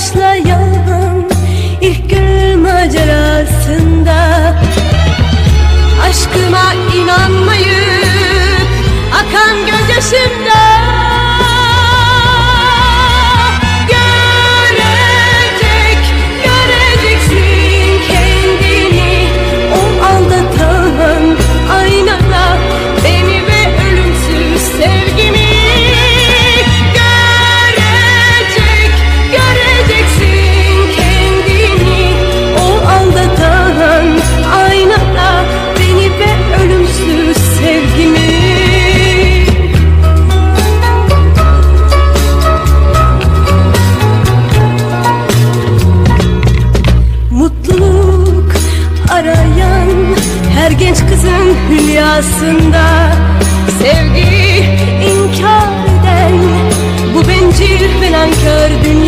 Slow. mutluluk arayan her genç kızın hülyasında Sevgi inkar eden bu bencil felankör dünya.